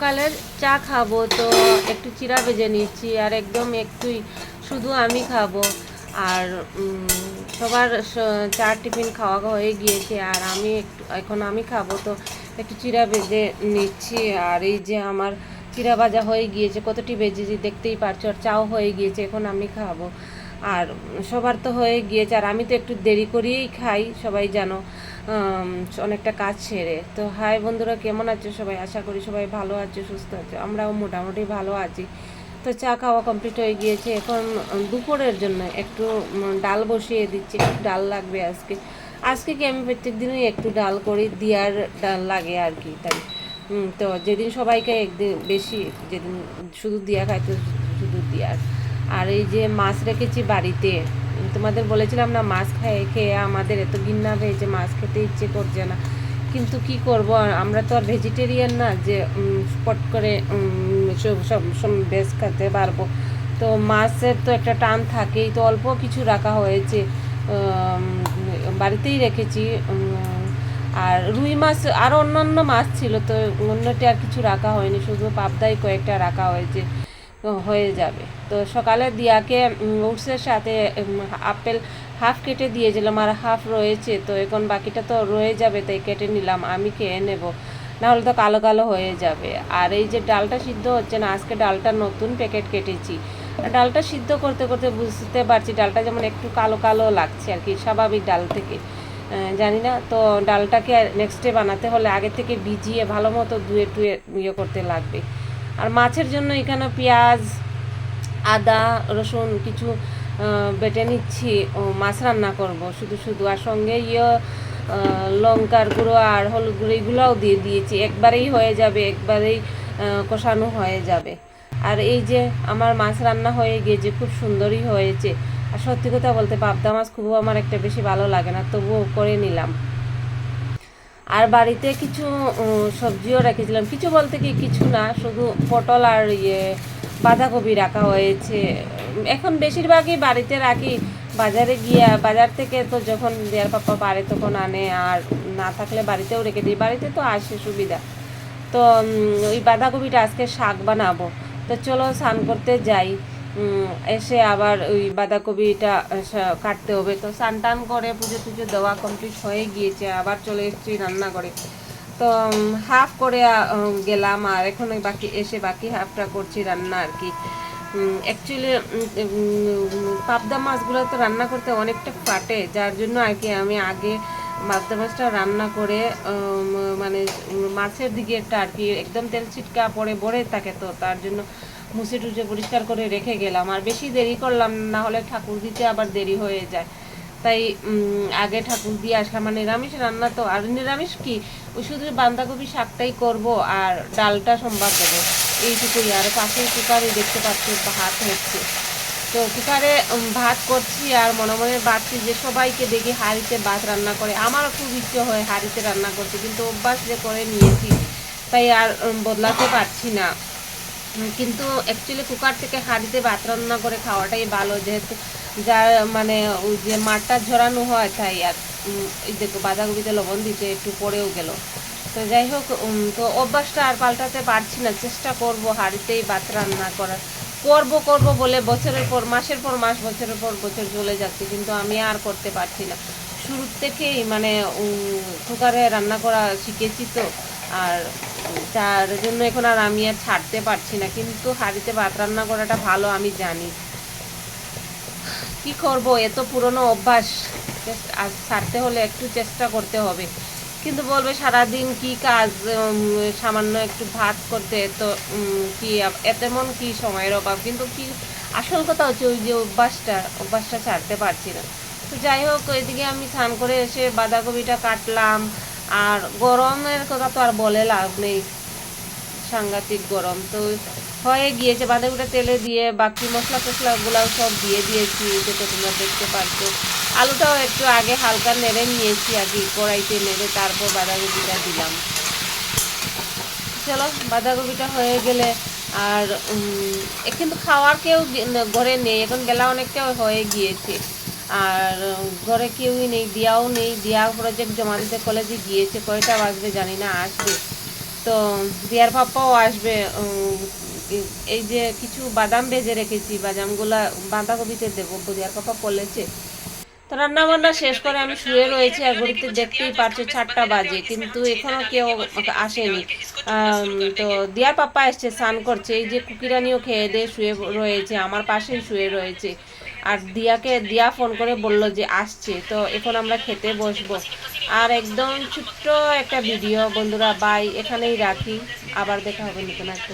সকালের চা খাব, তো একটু চিরা ভেজে নিচ্ছি আর একদম একটুই শুধু আমি খাব। আর সবার চার টিফিন খাওয়া হয়ে গিয়েছে আর আমি একটু, এখন আমি খাব, তো একটু চিরা ভেজে নিচ্ছি। আর এই যে আমার চিরা ভাজা হয়ে গিয়েছে, কতটি ভেজেছি দেখতেই পারছ, আর চাও হয়ে গিয়েছে, এখন আমি খাব। আর সবার তো হয়ে গিয়েছে। আর আমি তো একটু দেরি করেই খাই, সবাই জানো অনেকটা কাজ সেরে তো হাই বন্ধুরা, কেমন আছো সবাই? আশা করি সবাই ভালো আছো, সুস্থ আছো। আমরাও মোটামুটি ভালো আছি। তো চা খাওয়া কমপ্লিট হয়ে গিয়েছে। এখন দুপুরের জন্য একটু ডাল বসিয়ে দিচ্ছি। একটু ডাল লাগবে আজকে। আজকে কি আমি প্রত্যেক দিনই একটু ডাল করি? দিয়ার ডাল লাগে আর কি, তাই। তো যেদিন সবাইকে একদিন বেশি, যেদিন শুধু দিয়া খায়, তো শুধু দিয়ার। আর এই যে মাছ রেখেছি বাড়িতে, তোমাদের বলেছিলাম না মাছ খেয়ে খেয়ে আমাদের এত গিন্না হয়েছে মাছ খেতে ইচ্ছে করছে না। কিন্তু কি করব আমরা তো আর ভেজিটেরিয়ান না যে স্পট করে সব- ভেজ খেতে পারব। তো মাছের তো একটা টান থাকেই, তো অল্প কিছু রাখা হয়েছে। বাড়িতেই রেখেছি আর রুই মাছ আরও অন্যান্য মাছ ছিল, তো অন্যটি আর কিছু রাখা হয়নি, শুধু পাবদাই কয়েকটা রাখা হয়েছে। হয়ে যাবে। তো সকালে দিয়াকে উটসের সাথে আপেল হাফ কেটে দিয়েছিলাম আর হাফ রয়েছে। তো এখন বাকিটা তো রয়ে যাবে, তাই কেটে নিলাম, আমি খেয়ে নেব। নাহলে তো কালো কালো হয়ে যাবে। আর এই যে ডালটা সিদ্ধ হচ্ছে না, আজকে ডালটা নতুন প্যাকেট কেটেছি। ডালটা সিদ্ধ করতে করতে বুঝতে পারছি, ডালটা যেমন একটু কালো কালো লাগছে আর কি, স্বাভাবিক ডাল থেকে। জানি না, তো ডালটাকে নেক্সট ডে বানাতে হলে আগে থেকে ভিজিয়ে ভালো মতো ধুয়ে টুয়ে ইয়ে করতে লাগবে। আর মাছের জন্য এখানে পেঁয়াজ, আদা, রসুন কিছু বেটে নিচ্ছি ও মাছ রান্না করব। শুধু শুধু আর সঙ্গে ইয়ে লঙ্কার গুঁড়ো আর হলুদ গুঁড়ো এগুলোও দিয়ে দিয়েছি। একবারেই হয়ে যাবে, একবারেই কষানো হয়ে যাবে। আর এই যে আমার মাছ রান্না হয়ে গিয়েছে, খুব সুন্দরই হয়েছে। আর সত্যি কথা বলতে পাবদা মাছ খুব আমার একটা বেশি ভালো লাগে না, তবুও করে নিলাম। আর বাড়িতে কিছু সবজিও রেখেছিলাম। কিছু বলতে কি, কিছু না, শুধু পটল আর ইয়ে বাঁধাকপি রাখা হয়েছে। এখন বেশিরভাগই বাড়িতে রাখি। বাজারে গিয়ে, বাজার থেকে তো যখন দেয়ার পাপা পারে তখন আনে, আর না থাকলে বাড়িতেও রেখে দিই। বাড়িতে তো আসে সুবিধা। তো ওই বাঁধাকপিটা আজকে শাক বানাবো। তো চলো, স্নান করতে যাই। এসে আবার ওই বাঁধাকপিটা কাটতে হবে। তো স্নান টান করে পুজো টুজো দেওয়া কমপ্লিট হয়ে গিয়েছে, আবার চলে এসেছি রান্না করে তো হাফ করে গেলাম, আর এখন বাকি, এসে বাকি হাফটা করছি রান্না আর কি। অ্যাকচুয়ালি পাবদা মাছগুলো তো রান্না করতে অনেকটা ফাটে, যার জন্য আর কি আমি আগে পাবদা মাছটা রান্না করে মানে মাছের দিকে একটা আর কি, একদম তেল ছিটকা পড়ে, ভরে থাকে তো, তার জন্য মুছে টুচে পরিষ্কার করে রেখে গেলাম। আর বেশি দেরি করলাম না হলে ঠাকুর দিতে আবার দেরি হয়ে যায়। তাই আগে ঠাকুর দিয়ে আসলাম। আর নিরামিষ রান্না তো, আর নিরামিষ কি? ওই শুধু বাঁধাকপি শাকটাই করব আর ডালটা সোমবার দেবো। এইটুকুই। আর পাশের কুকারে দেখতে পাচ্ছি ভাত হচ্ছে। তো কুকারে ভাত করছি আর মনে মনে ভাবছি যে সবাইকে দেখি হাঁড়িতে ভাত রান্না করে। আমারও খুব ইচ্ছে হয় হাঁড়িতে রান্না করতে, কিন্তু অভ্যাস যে করে নিয়েছি, তাই আর বদলাতে পারছি না। কিন্তু অ্যাকচুয়ালি কুকার থেকে হাঁড়িতে ভাত রান্না করে খাওয়াটাই ভালো, যেহেতু যার মানে ওই যে মাঠটা ঝরানো হয় তাই আর এই দেখো বাঁধাকপিতে লবণ দিতে একটু পড়েও গেল। তো যাই হোক তো অভ্যাসটা আর পাল্টাতে পারছি না, চেষ্টা করব হাঁড়িতেই ভাত রান্না করার। করব করব বলে বছরের পর, মাসের পর মাস, বছরের পর বছর চলে যাচ্ছে, কিন্তু আমি আর করতে পারছি না। শুরুর থেকেই মানে কুকারে রান্না করা শিখেছি তো, আর তার জন্য এখন আর আমি আর ছাড়তে পারছি না, কিন্তু হাঁড়িতে ভাত রান্না করাটা ভালো, আমি জানি। কি করব এত পুরনো অভ্যাস। আর ছাড়তে হলে একটু চেষ্টা করতে হবে। কিন্তু বলবে সারাদিন কি কাজ সামান্য একটু ভাত করতে, তো কি আব- এ কি সময়ের অভাব? কিন্তু কি, আসল কথা হচ্ছে ওই যে অভ্যাসটা অভ্যাসটা ছাড়তে পারছি না। তো যাই হোক এদিকে আমি স্নান করে এসে বাঁধাকপিটা কাটলাম আর গরমের কথা তো আর বলে লাভ নেই। সাংঘাতিক গরম। তো হয়ে গিয়েছে বাঁধাকপিটা তেলে দিয়ে বাকি মশলা টশলাগুলো সব দিয়ে দিয়েছি যেটা তোমরা দেখতে পাচ্ছ আলুটাও একটু আগে হালকা নেড়ে নিয়েছি আর কি কড়াইতে নেড়ে তারপর বাঁধাকপিটা দিলাম। চলো, বাঁধাকপিটা হয়ে গেলে আর কিন্তু খাওয়ার কেউ ঘরে নেই, এখন বেলা অনেকটা হয়ে গিয়েছে। আর ঘরে কেউই নেই, দিয়াও নেই দিয়া প্রজেক্ট জমা দিতে কলেজে গিয়েছে, কয়টা বাজবে জানি না, আসবে। তো, দিয়ার পাপ্পাও আসবে এই যে কিছু বাদাম ভেজে রেখেছি, বাদামগুলা বাঁধাকপিতে দেবো দিয়ার পাপ্পা বলেছে। তো রান্না বান্না শেষ করে আমি শুয়ে রয়েছি, আর ঘড়িতে দেখতেই পারছ চারটা বাজে, কিন্তু এখনও কেউ আসেনি। তো দিয়ার পাপ্পা এসছে, স্নান করছে, এই যে কুকিরানিও খেয়ে দিয়ে শুয়ে রয়েছে, আমার পাশেই শুয়ে রয়েছে। আর দিয়াকে, দিয়া ফোন করে বলল যে আসছে, তো এখন আমরা খেতে বসবো। আর একদম ছোট্ট একটা ভিডিও, বন্ধুরা বাই এখানেই রাখি। আবার দেখা হবে নতুন একটা